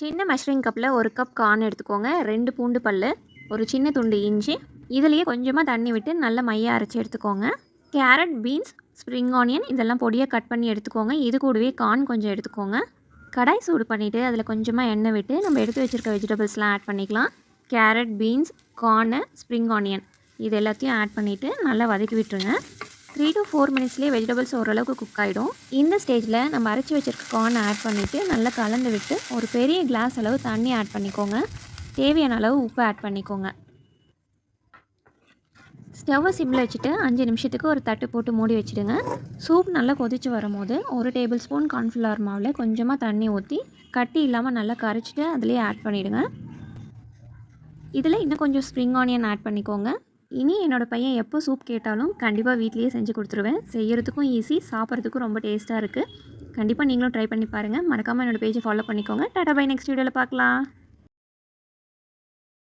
சின்ன மெஷரிங் கப்பில் ஒரு கப் கார்ன் எடுத்துக்கோங்க. ரெண்டு பூண்டு பல் ஒரு சின்ன துண்டு இஞ்சி. இதுலேயே கொஞ்சமாக தண்ணி விட்டு நல்லா மையாக அரைச்சி எடுத்துக்கோங்க. கேரட் பீன்ஸ் ஸ்ப்ரிங் ஆனியன் இதெல்லாம் பொடியாக கட் பண்ணி எடுத்துக்கோங்க. இது கூடவே கார்ன் கொஞ்சம் எடுத்துக்கோங்க. கடாய் சூடு பண்ணிவிட்டு அதில் கொஞ்சமாக எண்ணெய் விட்டு நம்ம எடுத்து வச்சுருக்க வெஜிடபிள்ஸ்லாம் ஆட் பண்ணிக்கலாம். Carrot beans corn spring onion இது எல்லாத்தையும் ஆட் பண்ணிவிட்டு நல்லா வதக்கி விட்டுருங்க. த்ரீ டு ஃபோர் மினிட்ஸ்லேயே வெஜிடபிள்ஸ் ஓரளவுக்கு குக் ஆகிடும் இந்த ஸ்டேஜில் நம்ம அரைச்சி வச்சிருக்க கார்ன் ஆட் பண்ணிவிட்டு நல்லா கலந்து விட்டு ஒரு பெரிய கிளாஸ் அளவு தண்ணி ஆட் பண்ணிக்கோங்க. தேவையான அளவு உப்பு ஆட் பண்ணிக்கோங்க. ஸ்டவ்வை சிம்மில் வச்சுட்டு அஞ்சு நிமிஷத்துக்கு ஒரு தட்டு போட்டு மூடி வச்சுடுங்க. சூப் நல்லா கொதித்து வரும்போது ஒரு டேபிள் ஸ்பூன் கார்ன்ஃப்ளவர் மாவில் கொஞ்சமாக தண்ணி ஊற்றி கட்டி இல்லாமல் நல்லா கரைச்சிட்டு அதுலேயே ஆட் பண்ணிவிடுங்க இதில் இன்னும் கொஞ்சம் ஸ்ப்ரிங் ஆனியன் ஆட் பண்ணிக்கோங்க. இனி என்னோடய பையன் எப்போ சூப் கேட்டாலும் கண்டிப்பாக வீட்லேயே செஞ்சு கொடுத்துருவேன். செய்கிறதுக்கும் ஈஸி சாப்பிட்றதுக்கும் ரொம்ப டேஸ்ட்டாக இருக்குது கண்டிப்பாக நீங்களும் ட்ரை பண்ணி பாருங்கள் மறக்காமல் என்னோடய பேஜை ஃபாலோ பண்ணிக்கோங்க. டாடா பை நெக்ஸ்ட் வீடியோவில் பார்க்கலாம்